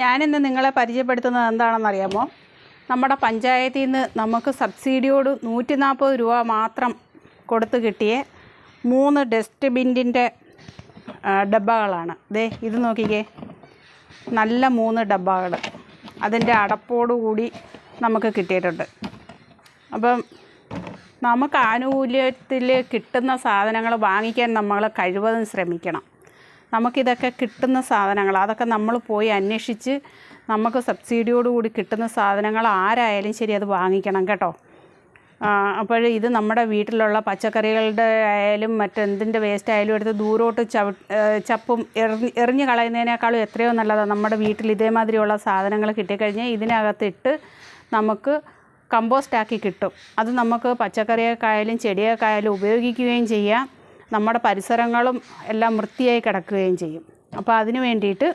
ഞാനിന്ന് നിങ്ങളെ പരിചയപ്പെടുത്തുന്നത് എന്താണെന്നറിയാമോ? നമ്മുടെ പഞ്ചായത്തിൽ നിന്ന് നമുക്ക് സബ്സിഡിയോട് നൂറ്റി നാൽപ്പത് രൂപ മാത്രം കൊടുത്തു കിട്ടിയ മൂന്ന് ഡസ്റ്റ് ബിന്നിന്റെ ഡബ്ബകളാണ്. ദേ ഇത് നോക്കിക്കേ. നല്ല മൂന്ന് ഡബ്ബകൾ. അതിന്റെ അടപ്പോടുകൂടി നമുക്ക് കിട്ടിയിട്ടുണ്ട്. അപ്പം നമുക്ക് ആനുകൂല്യത്തിൽ കിട്ടുന്ന സാധനങ്ങൾ വാങ്ങിക്കാൻ നമ്മൾ കഴിവതും ശ്രമിക്കണം. നമുക്കിതൊക്കെ കിട്ടുന്ന സാധനങ്ങൾ അതൊക്കെ നമ്മൾ പോയി അന്വേഷിച്ച് നമുക്ക് സബ്സിഡിയോടുകൂടി കിട്ടുന്ന സാധനങ്ങൾ ആരായാലും ശരി അത് വാങ്ങിക്കണം കേട്ടോ. അപ്പോൾ ഇത് നമ്മുടെ വീട്ടിലുള്ള പച്ചക്കറികളുടെ ആയാലും മറ്റെന്തിന്റെ വേസ്റ്റ് ആയാലും എടുത്ത് ദൂരോട്ട് ചവി ചപ്പും എറിഞ്ഞ് എറിഞ്ഞ് കളയുന്നതിനേക്കാളും എത്രയോ നല്ലതാണ്. നമ്മുടെ വീട്ടിൽ ഇതേമാതിരിയുള്ള സാധനങ്ങൾ കിട്ടിക്കഴിഞ്ഞാൽ ഇതിനകത്തിട്ട് നമുക്ക് കമ്പോസ്റ്റാക്കി കിട്ടും. അത് നമുക്ക് പച്ചക്കറിയൊക്കെ ആയാലും ചെടിയൊക്കെ ആയാലും ഉപയോഗിക്കുകയും ചെയ്യാം. നമ്മുടെ പരിസരങ്ങളും എല്ലാം വൃത്തിയായി കിടക്കുകയും ചെയ്യും. അപ്പോൾ അതിന് വേണ്ടിയിട്ട്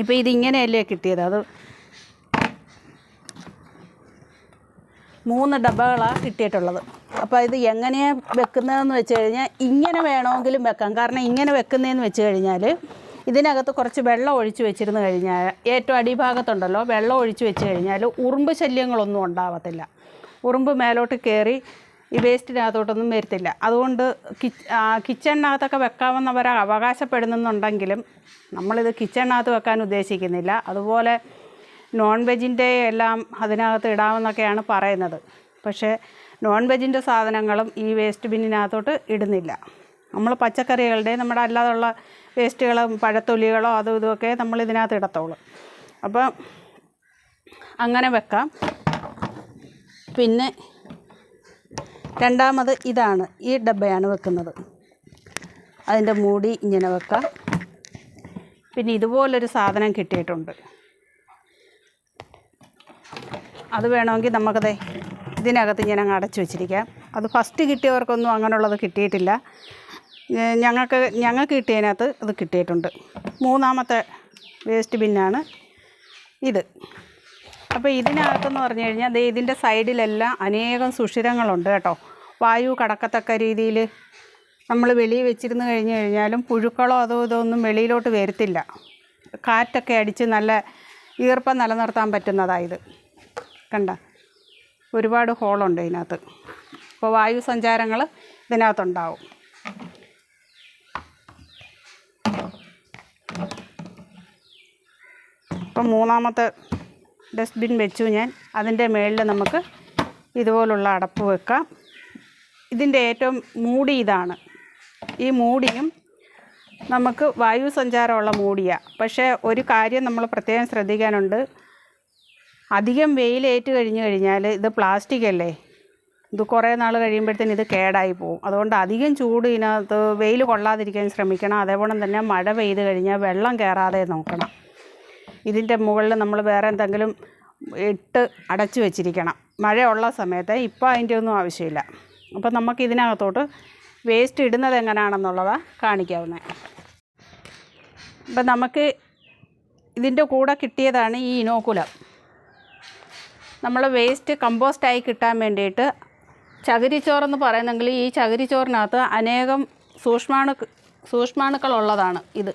ഇപ്പോൾ ഇതിങ്ങനെയല്ലേ കിട്ടിയത്? അത് മൂന്ന് ഡബ്ബകളാണ് കിട്ടിയിട്ടുള്ളത്. അപ്പോൾ ഇത് എങ്ങനെയാണ് വെക്കുന്നതെന്ന് വെച്ച് കഴിഞ്ഞാൽ ഇങ്ങനെ വേണമെങ്കിലും വെക്കാം. കാരണം ഇങ്ങനെ വെക്കുന്നതെന്ന് വെച്ച് കഴിഞ്ഞാൽ ഇതിനകത്ത് കുറച്ച് വെള്ളം ഒഴിച്ച് വെച്ചിരുന്ന് കഴിഞ്ഞാൽ ഏറ്റവും അടിഭാഗത്തുണ്ടല്ലോ വെള്ളം ഒഴിച്ച് വെച്ച് കഴിഞ്ഞാൽ ഉറുമ്പ് ശല്യങ്ങളൊന്നും ഉണ്ടാവത്തില്ല. ഉറുമ്പ് മേലോട്ട് കയറി ഈ വേസ്റ്റിനകത്തോട്ടൊന്നും വരത്തില്ല. അതുകൊണ്ട് കിച്ച് കിച്ചണിനകത്തൊക്കെ വെക്കാമെന്നവർ അവകാശപ്പെടുന്നുണ്ടെങ്കിലും നമ്മളിത് കിച്ചണിനകത്ത് വെക്കാൻ ഉദ്ദേശിക്കുന്നില്ല. അതുപോലെ നോൺ വെജിന്റെ എല്ലാം അതിനകത്ത് ഇടാമെന്നൊക്കെയാണ് പറയുന്നത്. പക്ഷേ നോൺ വെജിന്റെ സാധനങ്ങളും ഈ വേസ്റ്റ് ബിന്നിനകത്തോട്ട് ഇടുന്നില്ല. നമ്മൾ പച്ചക്കറികളുടെ നമ്മുടെ അല്ലാതുള്ള വേസ്റ്റുകളും പഴത്തൊലികളോ അതും ഇതുമൊക്കെ നമ്മൾ ഇതിനകത്ത് ഇടത്തോളൂ. അപ്പം അങ്ങനെ വെക്കാം. പിന്നെ രണ്ടാമത് ഇതാണ് ഈ ഡബ്ബയാണ് വെക്കുന്നത്. അതിന്റെ മൂടി ഇങ്ങനെ വെക്കാം. പിന്നെ ഇതുപോലൊരു സാധനം കിട്ടിയിട്ടുണ്ട്. അത് വേണമെങ്കിൽ നമുക്കത് ഇതിനകത്ത് ഇങ്ങനെ അങ്ങ് അടച്ചു വെച്ചിരിക്കാം. അത് ഫസ്റ്റ് കിട്ടിയവർക്കൊന്നും അങ്ങനെയുള്ളത് കിട്ടിയിട്ടില്ല. ഞങ്ങൾക്ക് ഞങ്ങൾക്ക് കിട്ടിയതിനകത്ത് അത് കിട്ടിയിട്ടുണ്ട്. മൂന്നാമത്തെ വേസ്റ്റ് ബിന്നാണ് ഇത്. അപ്പോൾ ഇതിനകത്തെന്ന് പറഞ്ഞു കഴിഞ്ഞാൽ ദേ ഇതിന്റെ സൈഡിലെല്ലാം അനേകം സുഷിരങ്ങളുണ്ട് കേട്ടോ. വായു കടക്കത്തക്ക രീതിയിൽ നമ്മൾ വെളിയിൽ വെച്ചിരുന്ന് കഴിഞ്ഞ് കഴിഞ്ഞാലും പുഴുക്കളോ അതോ ഇതോ ഒന്നും വെളിയിലോട്ട് വരത്തില്ല. കാറ്റൊക്കെ അടിച്ച് നല്ല ഈർപ്പം നിലനിർത്താൻ പറ്റുന്നതായത് കണ്ട? ഒരുപാട് ഹോളുണ്ട് ഇതിനകത്ത്. അപ്പോൾ വായു സഞ്ചാരങ്ങൾ ഇതിനകത്തുണ്ടാവും. അപ്പം മൂന്നാമത്തെ ഡസ്റ്റ്ബിൻ വെച്ചു ഞാൻ. അതിന്റെ മുകളിൽ നമുക്ക് ഇതുപോലുള്ള അടപ്പ് വെക്കാം. ഇതിന്റെ ഏറ്റവും മൂടി ഇതാണ്. ഈ മൂടിയും നമുക്ക് വായു സഞ്ചാരമുള്ള മൂടിയാണ് പക്ഷേ ഒരു കാര്യം നമ്മൾ പ്രത്യേകം ശ്രദ്ധിക്കാനുണ്ട്. അധികം വെയിലേറ്റ് കഴിഞ്ഞു കഴിഞ്ഞാൽ ഇത് പ്ലാസ്റ്റിക് അല്ലേ? ഇത് കുറേ നാൾ കഴിയുമ്പോഴത്തേന് ഇത് കേടായി പോകും അതുകൊണ്ട് അധികം ചൂട് ഇതിനകത്ത് വെയിൽ കൊള്ളാതിരിക്കാൻ ശ്രമിക്കണം. അതേപോലെ തന്നെ മഴ പെയ്ത് കഴിഞ്ഞാൽ വെള്ളം കയറാതെ നോക്കണം. ഇതിന്റെ മുകളിൽ നമ്മൾ വേറെ എന്തെങ്കിലും ഇട്ട് അടച്ചു വെച്ചിരിക്കണം. മഴയുള്ള സമയത്ത് ഇപ്പോൾ അതിന്റെ ഒന്നും ആവശ്യമില്ല. അപ്പോൾ നമുക്ക് ഇതിനകത്തോട്ട് വേസ്റ്റ് ഇടുന്നത് എങ്ങനെയാണെന്നുള്ളതാണ് കാണിക്കാവുന്നത് അപ്പം നമുക്ക് ഇതിന്റെ കൂടെ കിട്ടിയതാണ് ഈ ഇനോക്കുലം. നമ്മൾ വേസ്റ്റ് കമ്പോസ്റ്റായി കിട്ടാൻ വേണ്ടിയിട്ട് ചകിരിച്ചോറെന്ന് പറയുന്നെങ്കിൽ ഈ ചകിരിച്ചോറിനകത്ത് അനേകം സൂക്ഷ്മാണു സൂക്ഷ്മാണുക്കളുള്ളതാണ് ഇത്.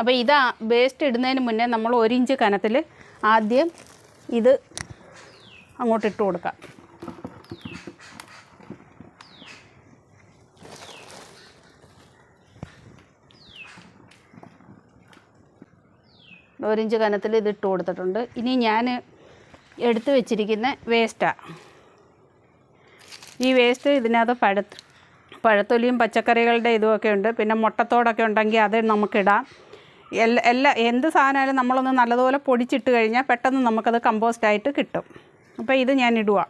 അപ്പോൾ ഇത് വേസ്റ്റ് ഇടുന്നതിന് മുന്നേ നമ്മൾ ഒരു ഇഞ്ച് കനത്തിൽ ആദ്യം ഇത് അങ്ങോട്ട് ഇട്ട് കൊടുക്കാം. ഒരിഞ്ച് കനത്തിൽ ഇത് ഇട്ട് കൊടുത്തിട്ടുണ്ട്. ഇനി ഞാൻ എടുത്ത് വെച്ചിരിക്കുന്ന വേസ്റ്റാണ് ഈ വേസ്റ്റ് ഇതിനകത്ത് പഴ പഴത്തൊലിയും പച്ചക്കറികളുടെ ഇതുമൊക്കെ ഉണ്ട്. പിന്നെ മുട്ടത്തോടൊക്കെ ഉണ്ടെങ്കിൽ അത് നമുക്കിടാം. എല്ലാ എല്ലാ എന്ത് സാധനമായാലും നമ്മളൊന്ന് നല്ലതുപോലെ പൊടിച്ചിട്ട് കഴിഞ്ഞാൽ പെട്ടെന്ന് നമുക്കത് കമ്പോസ്റ്റ് ആയിട്ട് കിട്ടും. അപ്പോൾ ഇത് ഞാൻ ഇടുക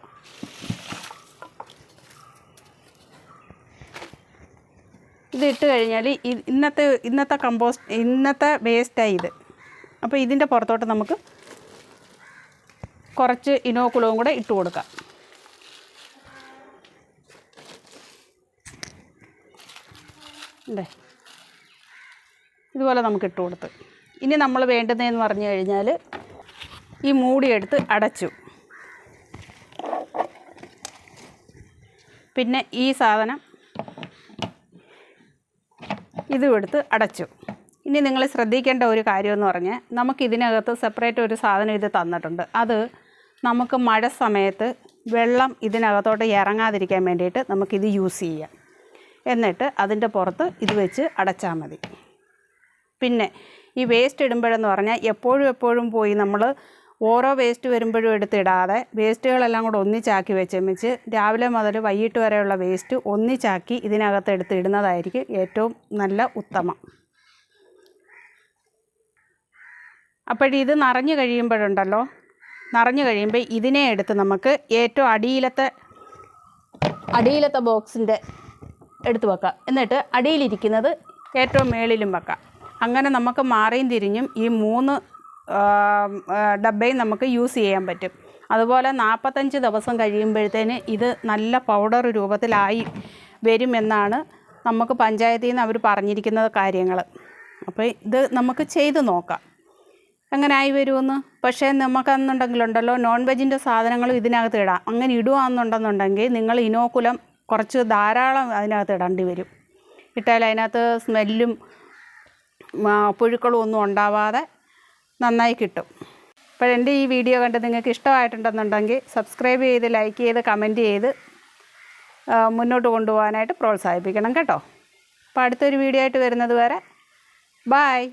ഇത് ഇട്ട് കഴിഞ്ഞാൽ ഇന്നത്തെ ഇന്നത്തെ കമ്പോസ്റ്റ് ഇന്നത്തെ വേസ്റ്റായി ഇത്. അപ്പോൾ ഇതിന്റെ പുറത്തോട്ട് നമുക്ക് കുറച്ച് ഇനോക്കുളവും കൂടെ ഇട്ട് കൊടുക്കാം. ഉണ്ടേ ഇതുപോലെ നമുക്ക് ഇട്ട് കൊടുത്ത്. ഇനി നമ്മൾ വേണ്ടുന്നതെന്ന് പറഞ്ഞു കഴിഞ്ഞാൽ ഈ മൂടിയെടുത്ത് അടച്ചു. പിന്നെ ഈ സാധനം ഇതും എടുത്ത് അടച്ചു. ഇനി നിങ്ങൾ ശ്രദ്ധിക്കേണ്ട ഒരു കാര്യമെന്ന് പറഞ്ഞാൽ നമുക്ക് ഇതിനകത്ത് സെപ്പറേറ്റ് ഒരു സാധനം ഇത് തന്നിട്ടുണ്ട്. അത് നമുക്ക് മഴ സമയത്ത് വെള്ളം ഇതിനകത്തോട്ട് ഇറങ്ങാതിരിക്കാൻ വേണ്ടിയിട്ട് നമുക്കിത് യൂസ് ചെയ്യാം. എന്നിട്ട് അതിന്റെ പുറത്ത് ഇത് വെച്ച് അടച്ചാൽ മതി. പിന്നെ ഈ വേസ്റ്റ് ഇടുമ്പോഴെന്ന് പറഞ്ഞാൽ എപ്പോഴും എപ്പോഴും പോയി നമ്മൾ ഓരോ വേസ്റ്റ് വരുമ്പോഴും എടുത്തിടാതെ വേസ്റ്റുകളെല്ലാം കൂടെ ഒന്നിച്ചാക്കി വെച്ചേമിച്ച് രാവിലെ മുതൽ വൈകിട്ട് വരെയുള്ള വേസ്റ്റ് ഒന്നിച്ചാക്കി ഇതിനകത്ത് എടുത്ത് ഇടുന്നതായിരിക്കും ഏറ്റവും നല്ല ഉത്തമം. അപ്പോഴിത് നിറഞ്ഞു കഴിയുമ്പോഴുണ്ടല്ലോ? നിറഞ്ഞു കഴിയുമ്പോൾ ഇതിനെ എടുത്ത് നമുക്ക് ഏറ്റവും അടിയിലത്തെ അടിയിലത്തെ ബോക്സിന്റെ എടുത്ത് വെക്കാം. എന്നിട്ട് അടിയിലിരിക്കുന്നത് ഏറ്റവും മേളിലും വെക്കാം. അങ്ങനെ നമുക്ക് മാറിയും തിരിഞ്ഞും ഈ മൂന്ന് ഡബ്ബയും നമുക്ക് യൂസ് ചെയ്യാൻ പറ്റും. അതുപോലെ നാൽപ്പത്തഞ്ച് ദിവസം കഴിയുമ്പോഴത്തേന് ഇത് നല്ല പൗഡർ രൂപത്തിലായി വരുമെന്നാണ് നമുക്ക് പഞ്ചായത്തിൽ നിന്ന് അവർ പറഞ്ഞിരിക്കുന്ന കാര്യങ്ങൾ. അപ്പോൾ ഇത് നമുക്ക് ചെയ്ത് നോക്കാം. എങ്ങനെ ആയി വരുമെന്ന്? പക്ഷേ നമുക്കെന്നുണ്ടെങ്കിലുണ്ടല്ലോ നോൺ വെജിന്റെ സാധനങ്ങളും ഇതിനകത്ത് ഇടാം. അങ്ങനെ ഇടുകയാണെന്നുണ്ടെന്നുണ്ടെങ്കിൽ നിങ്ങൾ ഇനോക്കുലം കുറച്ച് ധാരാളം അതിനകത്ത് ഇടേണ്ടി വരും. ഇട്ടാൽ അതിനകത്ത് സ്മെല്ലും പുഴുക്കളും ഒന്നും ഉണ്ടാവാതെ നന്നായി കിട്ടും. അപ്പോൾ എന്റെ ഈ വീഡിയോ കണ്ട് നിങ്ങൾക്ക് ഇഷ്ടമായിട്ടുണ്ടെന്നുണ്ടെങ്കിൽ സബ്സ്ക്രൈബ് ചെയ്ത് ലൈക്ക് ചെയ്ത് കമന്റ് ചെയ്ത് മുന്നോട്ട് കൊണ്ടുപോകാനായിട്ട് പ്രോത്സാഹിപ്പിക്കണം കേട്ടോ. അപ്പോൾ അടുത്തൊരു വീഡിയോ ആയിട്ട് വരുന്നത് വരെ ബായ്